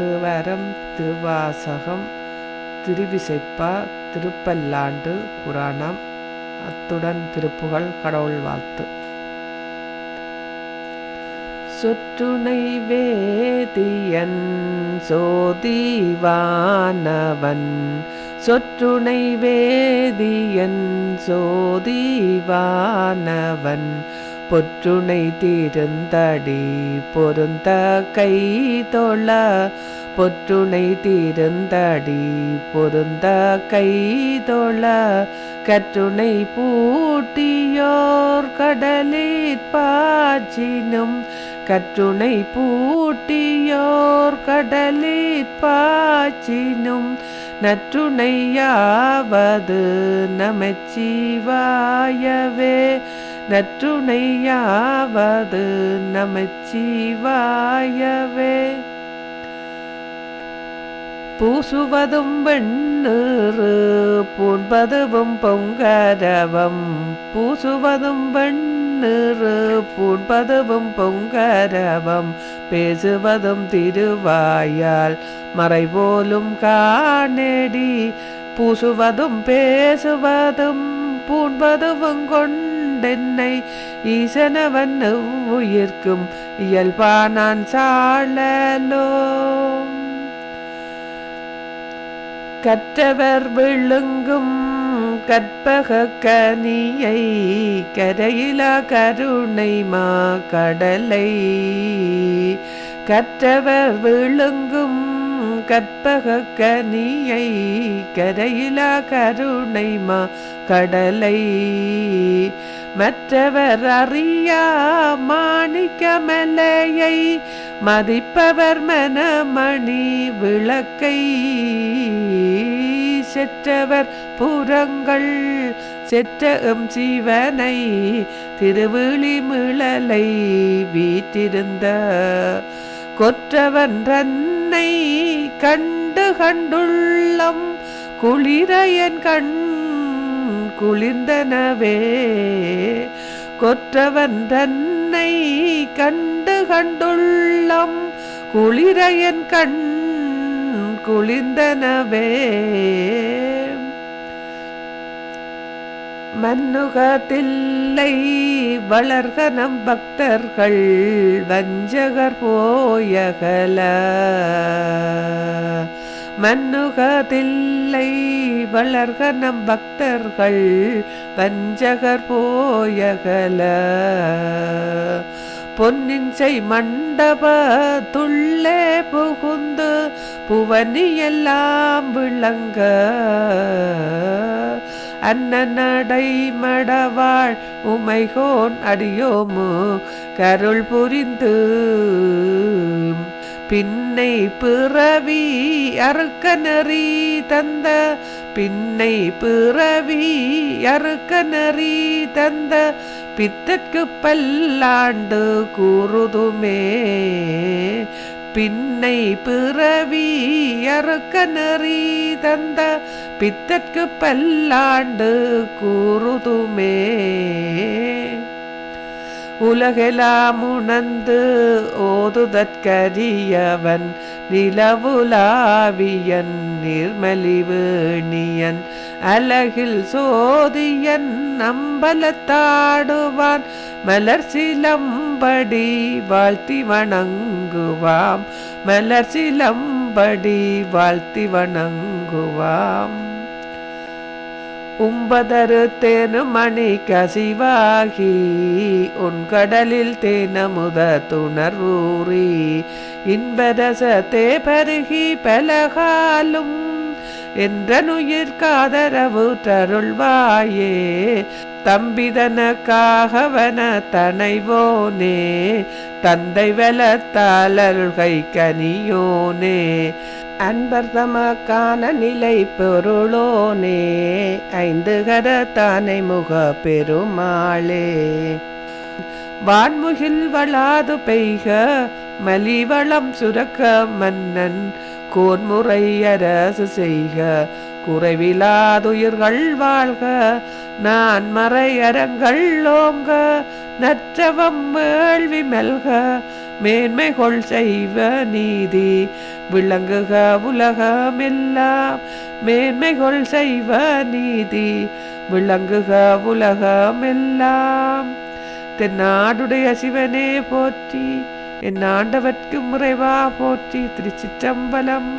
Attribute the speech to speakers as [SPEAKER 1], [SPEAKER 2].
[SPEAKER 1] திருவரம் திருவாசகம் திருவிசைப்பா திருப்பல்லாண்டு புராணம். அத்துடன் திருப்புகழ் கடவுள் வாழ்த்து. சொற்றுணை வேதியன் சோதிவானவன். சொற்றுணை வேதியன் சோதிவானவன். பொற்றுணை தீர்ந்தடி பொருந்த கை தொழ. பொற்றுணை தீர்ந்தடி பொருந்த கை தொழ. கற்றுணை பூட்டியோர் கடலிற் பாச்சினும். கற்றுணை பூட்டியோர் கடலிற் பாச்சினும். நற்றுணையாவது நமச்சிவாயவே. நற்றுணையாவது நமச்சிவாயவே பூசுவதும் வெண்ணீறு பூண்பதுவும் பொங்கரவம். பூசுவதும் வெண்ணீறு பூண்பதுவும் பொங்கரவம். பேசுவதும் திருவாயால் மறைபோலும் காணேடி. பூசுவதும் பேசுவதும் பூண்பதுவும் கொண்டு கொண்டென்னை ஈசனவன் உயிர்க்கும் இயல்பானான் சாழலோ. கற்றவர் விழுங்கும் கற்பக கனியை கரையிலா கருணை மா கடலை. கற்றவர் விழுங்கும் கற்பக கனியை கரையிலா கருணை மா கடலை. மற்றவர் அறியா மாணிக்கமலையை மதிப்பவர் மனமணி விளக்கை செற்றவர் புறங்கள் செற்ற எம் சிவனை திருவிழிமிழலை வீற்றிருந்த கொற்றவன் தன்னை கண்டு கண்டுள்ளம் குளிரையன் கண் குளிர்ந்தனவே. கொற்றவன் தன்னை கண்டு கண்டுள்ளம் குளிரையன் கண் குளிர்ந்தனவே. மன்னுகத்தில்லை வளர்கனம் பக்தர்கள் வஞ்சகர் போயகல. மன்னுகதில்லை வளர்க நம் பக்தர்கள் வஞ்சகர் போயகல. பொன்னின் மண்டப துள்ளே புகுந்து புவனியெல்லாம் விளங்க. அன்னநடை மடவாள் உமைகோன் அடியோமு கருள் புரிந்து. பின்னை பிறவி அறுக்க நெறி தந்த பின்னை பிறவி அறுக்க நெறி தந்த பித்தற்கு பல்லாண்டு கூறுதுமே. பின்னை பிறவி அறுக்க நெறி தந்த பித்தற்கு பல்லாண்டு கூறுதுமே. உலகெலாம் உணர்ந்து ஓதுதற்கரியவன் நிலவுலாவியன் நிர்மலிவேணியன் அழகில் சோதியன் அம்பலத்தாடுவான் மலர் சிலம்படி வாழ்த்தி வணங்குவாம் மலர் சிலம்படி வாழ்த்தி வணங்குவாம். உம்பதரு தேனு மணி கசிவாகி உன்கடலில் தேனமுத துணர்வூறி இன்பரசத்தே பருகி பலகாலும் என்றனுயிர் காதரவு தருள்வாயே. தம்பிதனக்காகவன தனைவோனே தந்தை வலத்தாளர்கை கனியோனே. அன்பர் தமக்கான நிலை பொருளோனே ஐந்து கரத்தானை முக பெருமாளே. வான்முகில் வளாது பெய்க மலிவளம் சுரக்க மன்னன் கோன்முறை அரசு செய்க குறைவிலாதுயிர்கள் வாழ்க நான் மறையரங்கள் ஓங்க நற்றவம் வேள்வி மெல்க மேன்மைகொள் செய்வ நீதி விளங்குக உலகமெல்லாம் மேன்மைகொள் செய்வ நீதி விளங்குக உலகமெல்லாம். தென்னாடுடைய சிவனே போற்றி என் ஆண்டவர்க்கு முறைவா போற்றி திருச்சிற்றம்பலம்